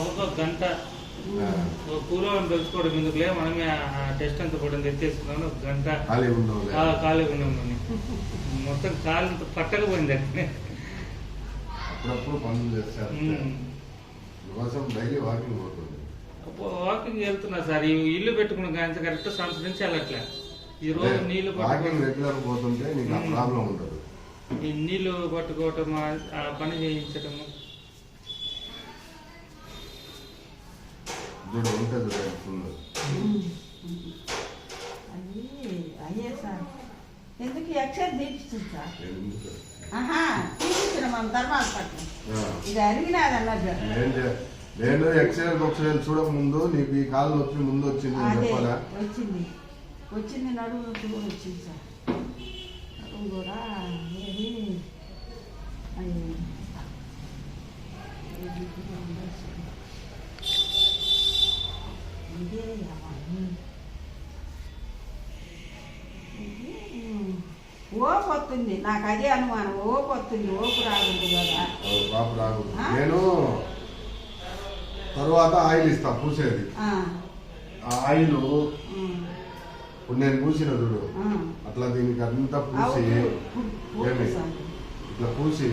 ఒక గంట పూర్వం తెలుసుకోవడం ఎందుకులే? మనమే టెస్ట్ అంతా కూడా తెచ్చేసుకున్నాను ఒక గంట ఖాళీ ఉన్నామని మొత్తం కాలు పట్టకపోయింది అట్లనే. అప్పుడప్పుడు పనులు చేస్తారు. డైలీ వాకింగ్ పోతుంది. వాకింగ్ వెళ్తున్నా సార్. ఈ ఇల్లు పెట్టుకున్న కానీ కరెక్ట్ సంవత్సరం నుంచి వెళ్ళట్లే. ఈ రోజు నీళ్ళు వాకింగ్ రెగ్యులర్ పోతుంటే నీకు ఆ ఉమ్. ప్రాబ్లం ఉండదు. ఈ నీళ్ళు పట్టుకోవటం పని చేయించటము. చూడు ఉంటుంది అది అయ్యే సార్. ఎందుకు అక్షరం తీపిస్తుంది సార్? మన. ఇది చే- నేను చూడక ముందు నీకు ఈ కాలు వచ్చి ముందు వచ్చింది చెప్పాలా వచ్చింది. వచ్చింది నడుము నొప్పి కూడా వచ్చింది సార్. నడుము కూడా ఏది అది ఏది కూడా ఉండొచ్చు. ఇదే అవన్నీ. ఇది ఓపు వస్తుంది నాకు అదే అనుమానం. ఓపు వస్తుంది ఓపు రాకూడదు కదా? నేను తర్వాత ఆయిల్ ఇస్తా పూసేది. ఆ, ఆయిల్ ఇప్పుడు నేను పూసిన చూడు. అట్లా దీనికి అంతా పూసి ఏమి? ఇట్లా పూసి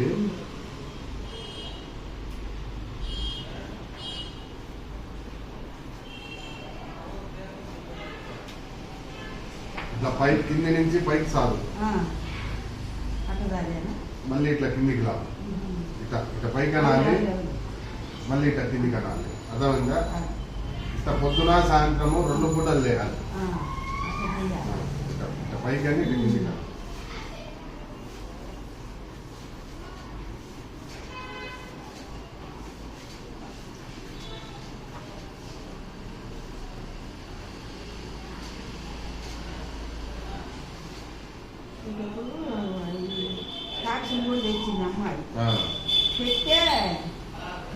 ఇట్లా పై కింది నుంచి పైకి సాదు మళ్ళీ ఇట్లా కిందికి రా. ఉమ్. ఇట్లా ఇట్లా పైకి అనాలి. మళ్ళీ ఇట్లా కిందికి అనాలి అర్థమైందా? ఇట్లా పొద్దున సాయంత్రము రెండు పూటలు చేయాలి. ఇట్లా ఇట్లా పైకి అని ఇట్లా కిందికి అనాలి. ఇప్పుడు ఈ తెచ్చింది అమ్మాయి పెడితే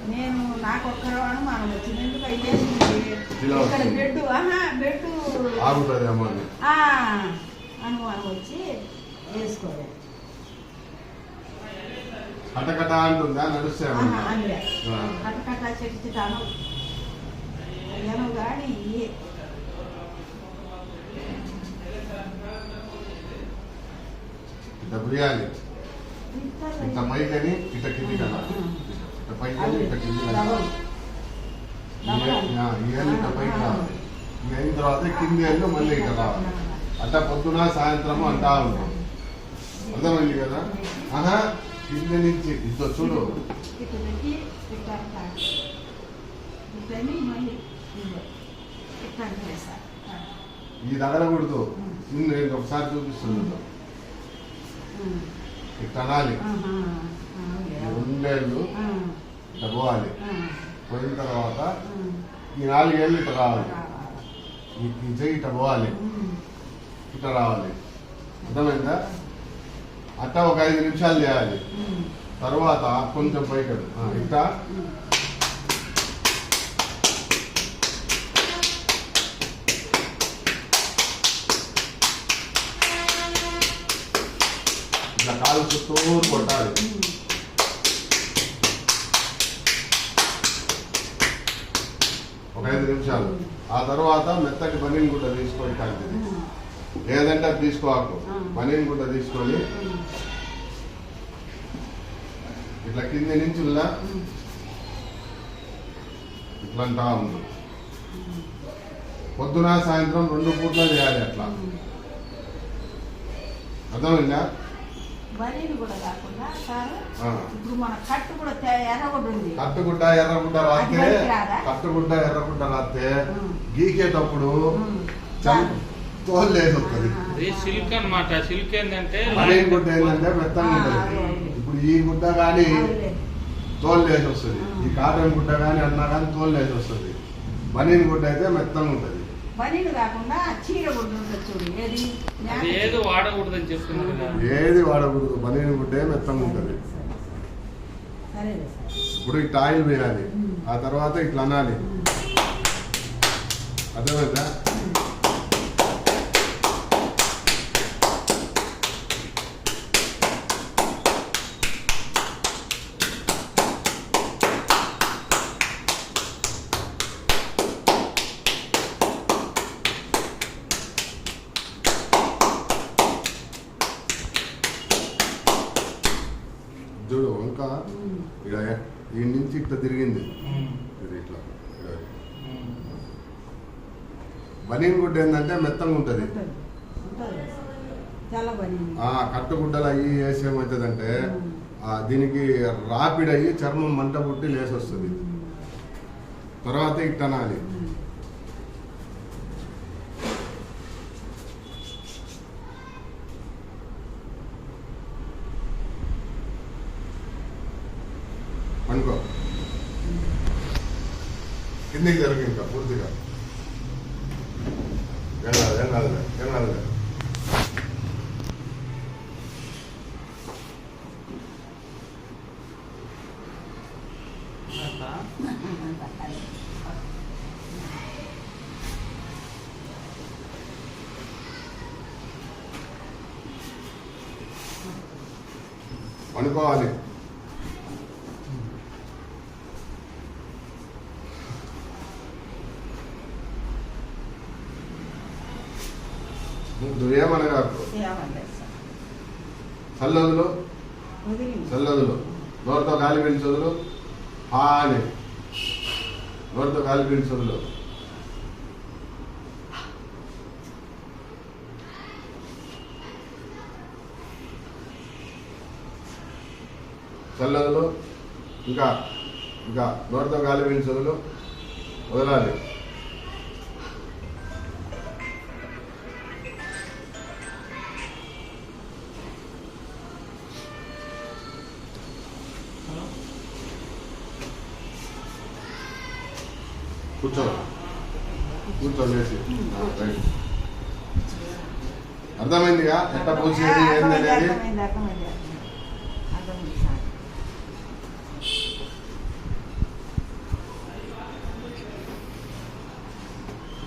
నేను నాకు ఒక్క అనుమానం వచ్చింది ఎందుకు అయ్యేసింది ఇక్కడ. బెడ్ ఆహా బెడ్ అనుమానం వచ్చి వేసుకోలేదు కటకట అంటుందా? నడుస్తే అయ్యాను కానీ పురియాలి ఇట్లా పైకి అని ఇట్లా కిందికి అనాలి ఇట్లా పైకి అని ఇట్లా కిందికి అనాలి ఇవన్నీ ఇట్లా పైకి రావాలి అయిన తర్వాత కింది అల్లు మళ్ళీ రావాలి అట్లా పొద్దున సాయంత్రము అంటా ఉంటాం. అర్థమైంది కదా? ఆహా కింది నుంచి ఇట్లా చూడు. ఇది తగలకూడదు నేను ఒకసారి చూపిస్తున్నాను. ఈ రెండేళ్ళు ఇట్లా పోవాలి పోయిన తర్వాత ఈ నాలుగేళ్ళు ఇట్లా రావాలి. ఈ చెయ్యి ఇట్లా పోవాలి. ఇట్లా రావాలి. అర్థమైందా? అట్లా ఒక ఐదు నిమిషాలు చేయాలి. తర్వాత కొంచెం పైకి ఎత్తు. ఇట్లా కాలు చుట్టూరు కొట్టాలి. ఒక ఐదు నిమిషాలు. ఆ తర్వాత మెత్తటి పనిని గుడ్డ తీసుకొని కాల్చింది లేదంటే అది తీసుకోకు. పనిని గుడ్డ తీసుకొని ఇట్లా కింది నుంచి ఇట్లా అంటా ఉంది. పొద్దున సాయంత్రం రెండు పూట్ల చేయాలి అట్లా. అర్థమైందా? బలీలు కూడా కాకుండా సార్ ఆ. ఇప్పుడు మన కట్టు కూడా తే- ఎర్రగొడ్డు ఉంది కట్టుగుడ్డ ఎర్రగుడ్డ రాస్తే? కట్టుగుడ్డ ఎర్రగుడ్డ రాస్తే. గీకేటప్పుడు సిల్క్ అన్నమాట సిల్క్ ఏంటంటే అదే గుడ్డ ఏంటంటే మెత్తంగా ఉంటుంది. ఇప్పుడు ఈ గుడ్డ కానీ. తోలు లేసి వస్తుంది. ఈ కాటన్ గుడ్డ కానీ అన్నా కానీ తోలు లేసి వస్తుంది బనీన్ గుడ్డ అయితే మెత్తంగా ఉంటుంది బలీలు కాకుండా చీర గుడ్డు ఉంటుంది చూడు. ఏది? అది. వాడకూడదని వాడకూడదు. బనీన్ గుడ్డే మెత్తంగా ఉంటుంది. సార్ ఇప్పుడు ఇట్లా ఆయిల్ వేయాలి. ఆ తర్వాత ఇట్లా అనాలి. అర్థమైందా? ఇక్కడ ఈ నుంచి ఇట్లా తిరిగింది. ఇది ఇట్లా. బనీన్ గుడ్డ ఏంటంటే మెత్తంగా ఉంటుంది. కట్టుగుడ్డలు అవి వేసి ఏమవుతుందంటే ఆ, దీనికి రాపిడ్ అయ్యి చర్మం మంట పుట్టి లేసి వస్తుంది తర్వాత ఇట్టనాలి కిందికి జరుగు ఇంకా పూర్తిగా ఏం కాదు ఏం కాదు ఏం కాదు అట్లా అనుకోవాలి నువ్వు ఏమనగా ఏమలేదు సార్ చల్లదులు? చల్లదులు. నోరుతో గాలి పీల్చదులు? హా అని. నోరుతో గాలి పీల్చదులు? చల్లదులు? ఇంకా ఇంకా నోరుతో గాలి పీల్చదులు? వదలాలి. కూర్చో. లేచి. అర్థమైందిగా? ఎట్ట పూసేది ఏంది అనేది?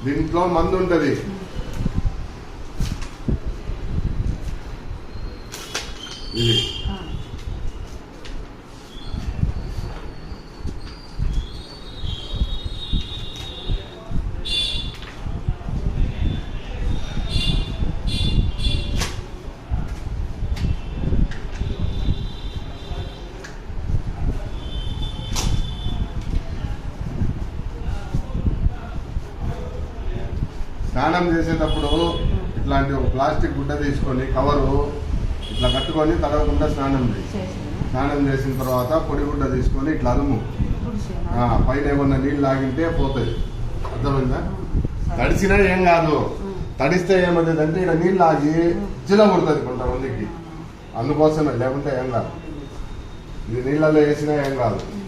దీంట్లో మందు ఉంటది. ఇది. స్నానం చేసేటప్పుడు ఇట్లాంటి ఒక ప్లాస్టిక్ గుడ్డ తీసుకొని కవరు ఇట్లా కట్టుకొని తడవకుండా స్నానం చేయి. చేసాను? స్నానం చేసిన తర్వాత పొడి గుడ్డ తీసుకొని ఇట్లా. ఆ, పైన ఏమన్నా నీళ్ళు లాగింటే పోతుంది అర్థమైందా. తడిసినా ఏం కాదు. తడిస్తే ఏమవుతుంది అంటే ఇక్కడ నీళ్ళు ఆగి చిల పుడుతుంది కొంతమందికి. అందుకోసమే లేకుంటే ఏం కాదు. ఇది నీళ్ళలో వేసినా ఏం కాదు.